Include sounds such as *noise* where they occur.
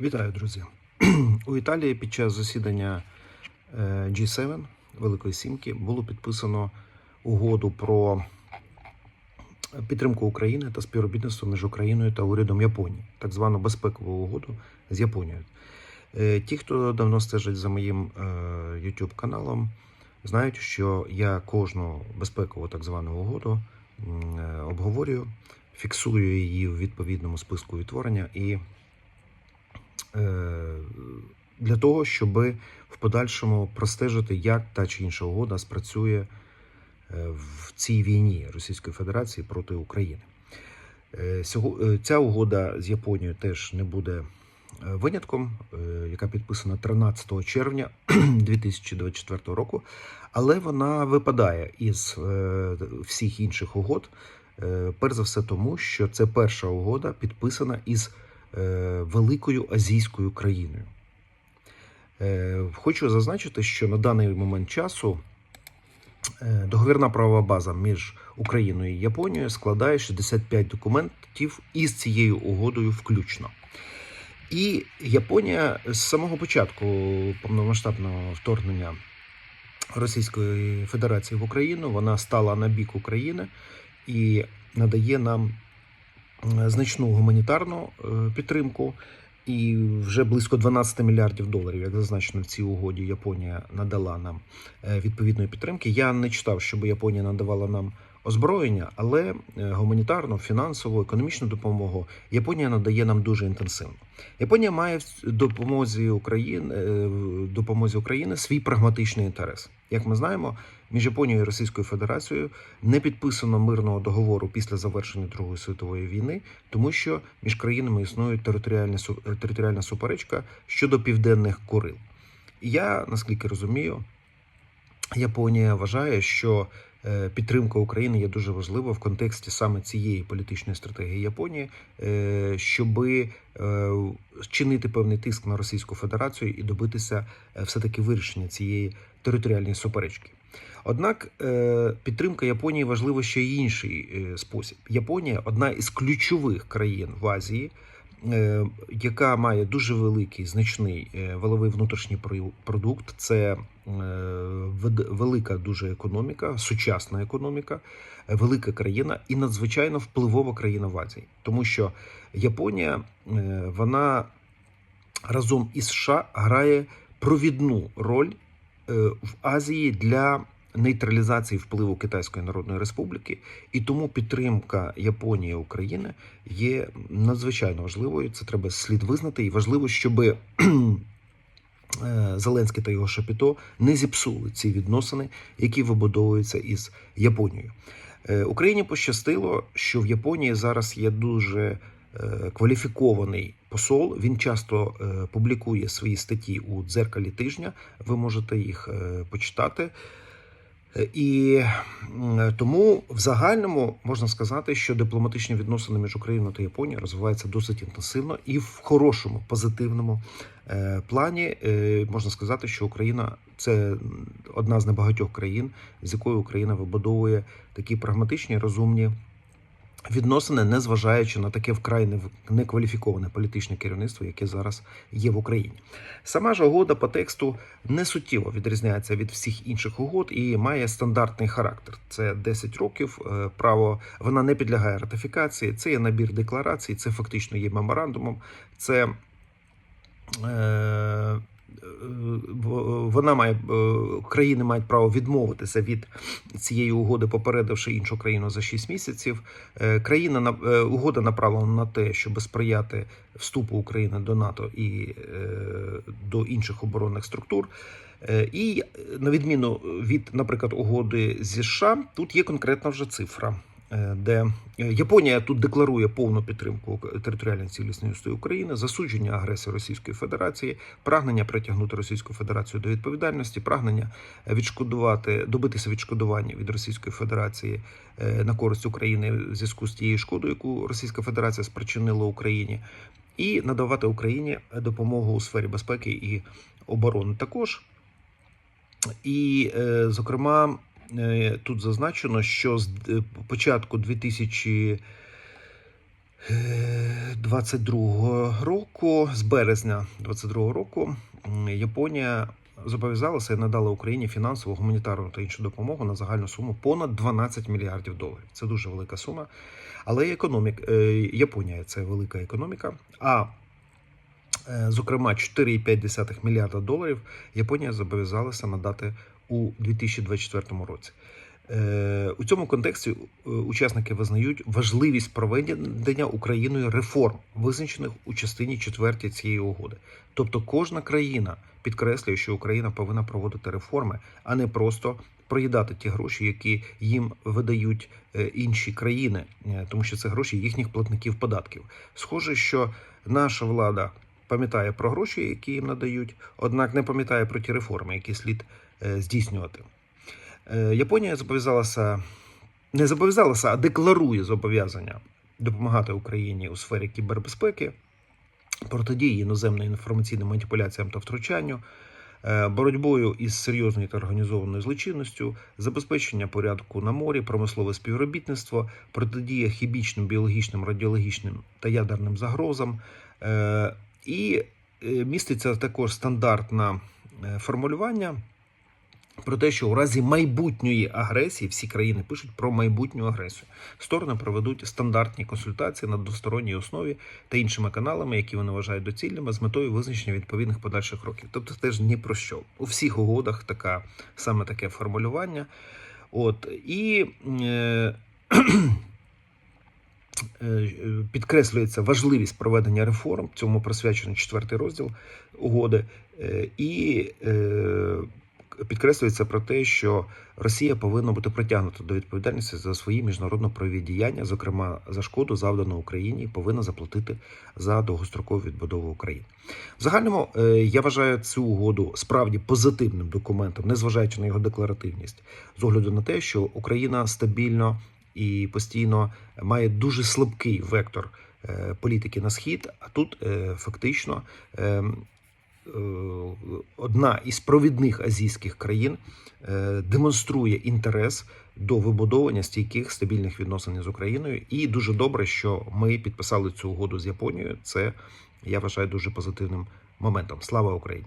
Вітаю, друзі. У Італії під час засідання е, G7 Великої Сімки було підписано угоду про підтримку України та співробітництво між Україною та урядом Японії, так звану безпекову угоду з Японією. Е, Ті, хто давно стежить за моїм е, YouTube каналом, знають, що я кожну безпекову так звану угоду обговорюю, фіксую її в відповідному списку відтворення і для того, щоб в подальшому простежити, як та чи інша угода спрацює е, в цій війні Російської Федерації проти України. Е, е, Ця угода з Японією теж не буде е, винятком, е, яка підписана 13 червня *clears throat* 2024 року, але вона випадає із е, всіх інших угод. е, Перш за все, тому що це перша угода підписана із е, великою азійською країною. Е, Хочу зазначити, що на даний момент часу е, договірна правова база між Україною і Японією складає 65 документів із цією угодою включно. І Японія з самого початку повномасштабного вторгнення Російської Федерації в Україну вона стала на бік України і надає нам е, значну гуманітарну е, підтримку. І вже близько 12 мільярдів доларів, як зазначено в цій угоді, Японія надала нам е, відповідної підтримки. Я не читав, щоб Японія надавала нам озброєння, але е, гуманітарну, фінансову, економічну допомогу Японія надає нам дуже інтенсивно. Японія має в допомозі України е, допомозі України свій прагматичний інтерес. Як ми знаємо, між Японією і Російською Федерацією не підписано мирного договору після завершення Другої світової війни, тому що між країнами існує територіальна е, територіальна суперечка щодо південних Курил. Я наскільки розумію, Японія вважає, що підтримка України є дуже важлива в контексті саме цієї політичної стратегії Японії, щоб чинити певний тиск на Російську Федерацію і добитися е, все-таки вирішення цієї територіальної суперечки. Однак е, підтримка Японії важлива ще й інший е, спосіб. Японія одна із ключових країн в Азії, е, яка має дуже великий значний е, валовий внутрішній про- продукт. Це е, велика дуже економіка, сучасна економіка, е, велика країна і надзвичайно впливова країна в Азії, тому що Японія е, вона разом із США грає провідну роль е, в Азії для нейтралізації впливу Китайської Народної Республіки, і тому підтримка Японії України є надзвичайно важливою. Це треба слід визнати, і важливо, щоб Зеленський та його Шапіто не зіпсули ці відносини, які вибудовуються із Японією. Е, Україні пощастило, що в Японії зараз є дуже е, кваліфікований посол. Він часто е, публікує свої статті у дзеркалі тижня. Ви можете їх е, почитати. Е, І тому в загальному можна сказати, що дипломатичні відносини між Україною та Японією розвиваються досить інтенсивно і в хорошому, позитивному е, плані. Е, Можна сказати, що Україна це одна з небагатьох країн, з якою Україна вибудовує такі прагматичні, розумні відносини, незважаючи на таке вкрай некваліфіковане політичне керівництво, яке зараз є в Україні. Сама ж угода по тексту не суттєво відрізняється від всіх інших угод і має стандартний характер. Це 10 років. е, Право вона не підлягає ратифікації. Це є набір декларацій, це фактично є меморандумом. Це е, вона має е, країни мають право відмовитися від цієї угоди, попередивши іншу країну за 6 місяців. Е, Країна на е, угода направлена на те, щоб сприяти вступу України до НАТО і до інших оборонних структур. І на відміну від, наприклад, угоди зі США, тут є конкретна вже цифра. Е, Де е, Японія тут декларує повну підтримку територіальної цілісності України, засудження агресії Російської Федерації, прагнення притягнути Російську Федерацію до відповідальності, прагнення відшкодувати, добитися відшкодування від Російської Федерації е, на користь України в зв'язку з тією шкодою, яку Російська Федерація спричинила Україні, і надавати Україні допомогу у сфері безпеки і оборони також. І, зокрема, тут зазначено, що з початку 2000 Е, 22 року, з березня 22 року, Японія зобов'язалася і надала Україні фінансову, гуманітарну та іншу допомогу на загальну суму понад 12 мільярдів доларів. Це дуже велика сума. Але економік, е, Японія це велика економіка. А е, зокрема, 4,5 мільярда доларів Японія зобов'язалася надати у 2024 році. Е, У цьому контексті е, учасники визнають важливість проведення Україною реформ, визначених у частині 4 цієї угоди. Тобто кожна країна підкреслює, що Україна повинна проводити реформи, а не просто проїдати ті гроші, які їм видають е, інші країни, тому що це гроші їхніх платників податків. Схоже, що наша влада пам'ятає про гроші, які їм надають, однак не пам'ятає про ті реформи, які слід здійснювати. Е, Японія зобов'язалася, не зобов'язалася, а декларує зобов'язання допомагати Україні у сфері кібербезпеки, протидії іноземним інформаційним маніпуляціям та втручанню, е, боротьбою із серйозною та організованою злочинністю, забезпечення порядку на морі, промислове співробітництво, протидія хімічним, біологічним, радіологічним та ядерним загрозам. Е, І е, міститься також стандартне е, формулювання про те, що у разі майбутньої агресії всі країни пишуть про майбутню агресію. Сторони проведуть стандартні консультації на двосторонній основі та іншими каналами, які вони вважають доцільними, з метою визначення відповідних подальших кроків. Тобто, теж ні про що. У всіх угодах така саме таке формулювання. От і е, *clears throat* е, підкреслюється важливість проведення реформ. Цьому присвячено четвертий розділ угоди. Е, І е, підкреслюється про те, що Росія повинна бути притягнута до відповідальності за свої міжнародно-правові діяння, зокрема за шкоду, завдану Україні, і повинна заплатити за довгострокову відбудову України. В загальному е, я вважаю цю угоду справді позитивним документом, незважаючи на його декларативність, з огляду на те, що Україна стабільно і постійно має дуже слабкий вектор е, політики на схід. А тут е, фактично. Е, Одна із провідних азійських країн е, демонструє інтерес до вибудовування стійких стабільних відносин з Україною, і дуже добре, що ми підписали цю угоду з Японією. Це я вважаю дуже позитивним моментом. Слава Україні!